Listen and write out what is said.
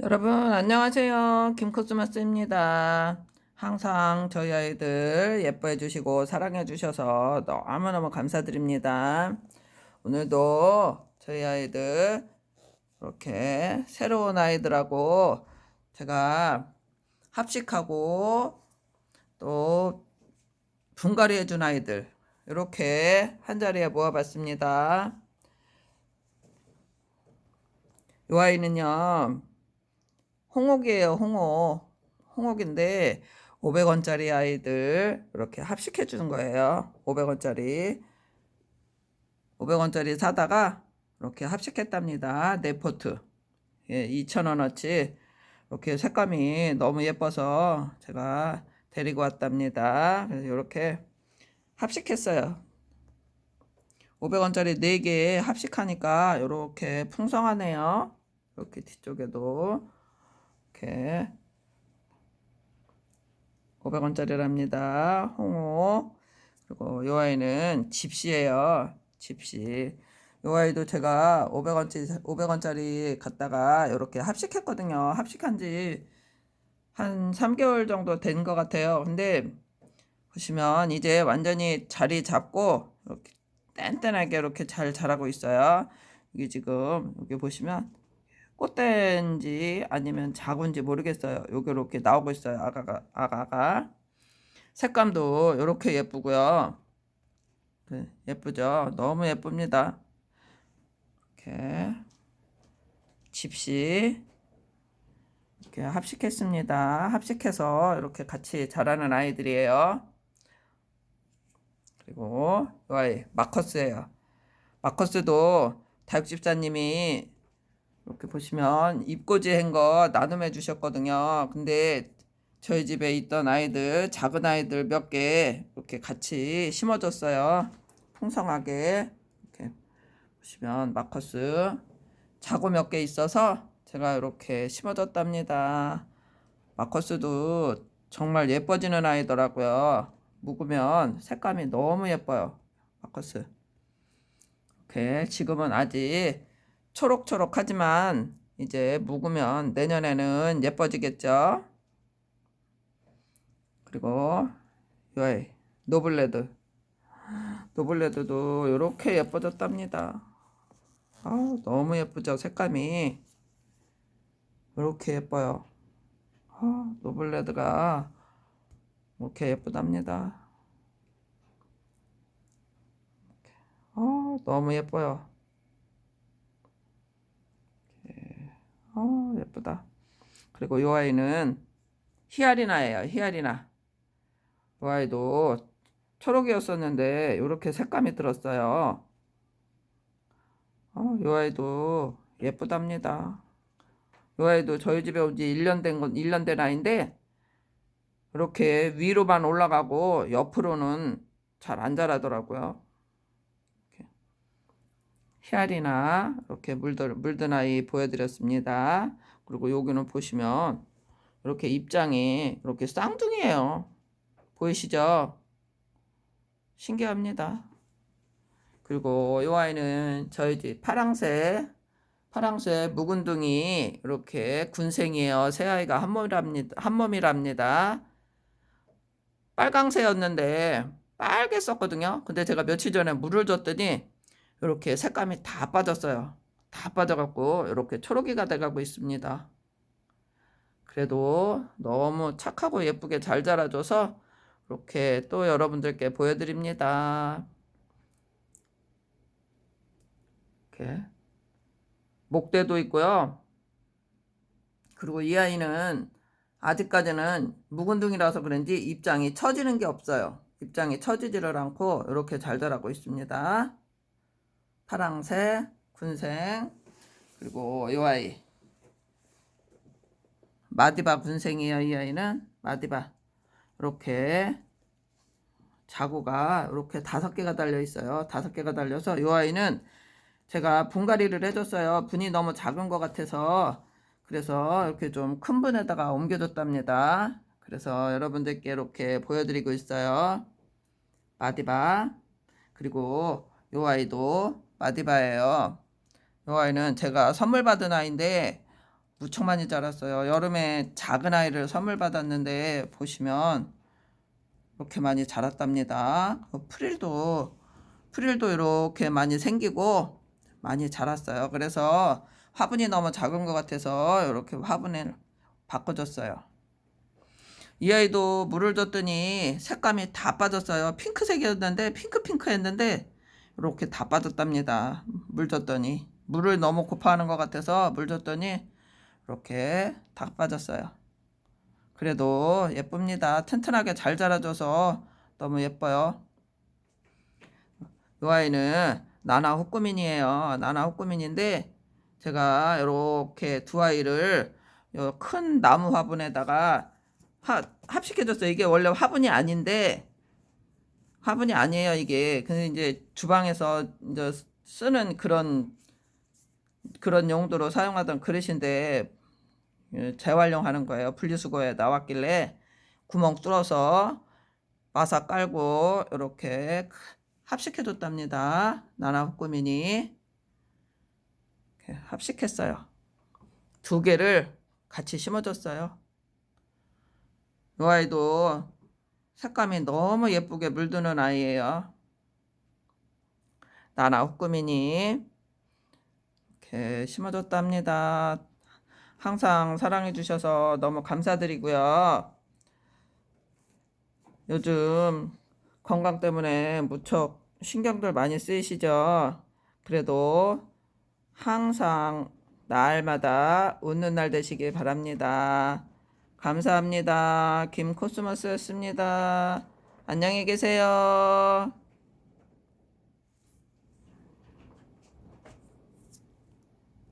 여러분 안녕하세요. 김코스마스입니다. 항상 저희 아이들 예뻐해 주시고 사랑해 주셔서 너무너무 감사드립니다. 오늘도 저희 아이들 이렇게 새로운 아이들하고 제가 합식하고 또 분갈이 해 준 아이들 이렇게 한 자리에 모아봤습니다. 이 아이는요 홍옥이에요, 홍옥. 홍옥인데 500원짜리 아이들 이렇게 합식해 주는 거예요. 500원짜리. 500원짜리 사다가 이렇게 합식했답니다. 네포트. 예, 2,000원어치. 이렇게 색감이 너무 예뻐서 제가 데리고 왔답니다. 그래서 이렇게 합식했어요. 500원짜리 4개 합식하니까 이렇게 풍성하네요. 이렇게 뒤쪽에도. 이렇게 500원짜리랍니다. 홍어 그리고 이 아이는 집시예요. 집시. 이 아이도 제가 500원짜리 500원짜리 갖다가 이렇게 합식했거든요. 합식한 지 한 3개월 정도 된 것 같아요. 근데 보시면 이제 완전히 자리 잡고 이렇게 뗀뗀하게 이렇게 잘 자라고 있어요. 이게 지금 여기 보시면 꽃대인지 아니면 자군지 모르겠어요. 요게 이렇게 나오고 있어요. 아가가 아가가 색감도 이렇게 예쁘고요. 네, 예쁘죠? 너무 예쁩니다. 이렇게 집시 이렇게 합식했습니다. 합식해서 이렇게 같이 자라는 아이들이에요. 그리고 이 아이 마커스예요. 마커스도 다육집사님이 이렇게 보시면 입꼬지 한거 나눔해 주셨거든요. 근데 저희 집에 있던 아이들, 작은 아이들 몇 개 이렇게 같이 심어줬어요. 풍성하게. 이렇게 보시면 마커스 자고 몇 개 있어서 제가 이렇게 심어줬답니다. 마커스도 정말 예뻐지는 아이더라고요. 묵으면 색감이 너무 예뻐요. 마커스. 이렇게 지금은 아직 초록초록하지만 이제 묵으면 내년에는 예뻐지겠죠. 그리고 요이 노블레드 노블레드도 이렇게 예뻐졌답니다. 아, 너무 예쁘죠 색감이 이렇게 예뻐요. 아, 노블레드가 이렇게 예쁘답니다. 아, 너무 예뻐요. 어, 예쁘다. 그리고 이 아이는 히아리나예요. 히아리나. 이 아이도 초록이었었는데 이렇게 색감이 들었어요. 어, 이 아이도 예쁘답니다. 이 아이도 저희 집에 온 지 1년 된 건 1년 된 아이인데 이렇게 위로만 올라가고 옆으로는 잘 안 자라더라고요. 히알이나 이렇게 물든, 물든 아이 보여드렸습니다. 그리고 여기는 보시면 이렇게 입장이 이렇게 쌍둥이에요. 보이시죠? 신기합니다. 그리고 이 아이는 저희 집 파랑새 파랑새 묵은둥이 이렇게 군생이에요. 새 아이가 한 몸이랍니다. 한 몸이랍니다. 빨강새였는데 빨개 썼거든요. 근데 제가 며칠 전에 물을 줬더니 이렇게 색감이 다 빠졌어요. 다 빠져갖고 이렇게 초록이가 돼가고 있습니다. 그래도 너무 착하고 예쁘게 잘 자라줘서 이렇게 또 여러분들께 보여드립니다. 이렇게 목대도 있고요. 그리고 이 아이는 아직까지는 묵은둥이라서 그런지 입장이 처지는 게 없어요. 입장이 처지지를 않고 이렇게 잘 자라고 있습니다. 파랑새, 군생, 그리고 이 아이. 마디바 군생이에요, 이 아이는. 마디바. 이렇게 자구가 이렇게 다섯 개가 달려 있어요. 다섯 개가 달려서 이 아이는 제가 분갈이를 해줬어요. 분이 너무 작은 것 같아서 그래서 이렇게 좀 큰 분에다가 옮겨줬답니다. 그래서 여러분들께 이렇게 보여드리고 있어요. 마디바 그리고 이 아이도 마디바예요. 이 아이는 제가 선물 받은 아이인데 무척 많이 자랐어요. 여름에 작은 아이를 선물 받았는데 보시면 이렇게 많이 자랐답니다. 그 프릴도 프릴도 이렇게 많이 생기고 많이 자랐어요. 그래서 화분이 너무 작은 것 같아서 이렇게 화분을 바꿔줬어요. 이 아이도 물을 줬더니 색감이 다 빠졌어요. 핑크색이었는데 핑크핑크했는데 이렇게 다 빠졌답니다. 물 줬더니 물을 너무 고파하는 것 같아서 물 줬더니 이렇게 다 빠졌어요. 그래도 예쁩니다. 튼튼하게 잘 자라줘서 너무 예뻐요. 이 아이는 나나 후꾸민이에요. 나나 후꾸민인데 제가 이렇게 두 아이를 요큰 나무 화분에다가 합, 합식해줬어요. 이게 원래 화분이 아닌데 화분이 아니에요. 이게 근데 이제 주방에서 이제 쓰는 그런 그런 용도로 사용하던 그릇인데 예, 재활용하는 거예요. 분리수거에 나왔길래 구멍 뚫어서 마사 깔고 이렇게 합식해 줬답니다. 나나 후꾸민이 이렇게 합식했어요. 두 개를 같이 심어줬어요. 이 아이도 색감이 너무 예쁘게 물드는 아이예요. 나나 후꾸민이 이렇게 심어줬답니다. 항상 사랑해 주셔서 너무 감사드리고요. 요즘 건강 때문에 무척 신경들 많이 쓰이시죠? 그래도 항상 날마다 웃는 날 되시길 바랍니다. 감사합니다. 김코스모스였습니다. 안녕히 계세요.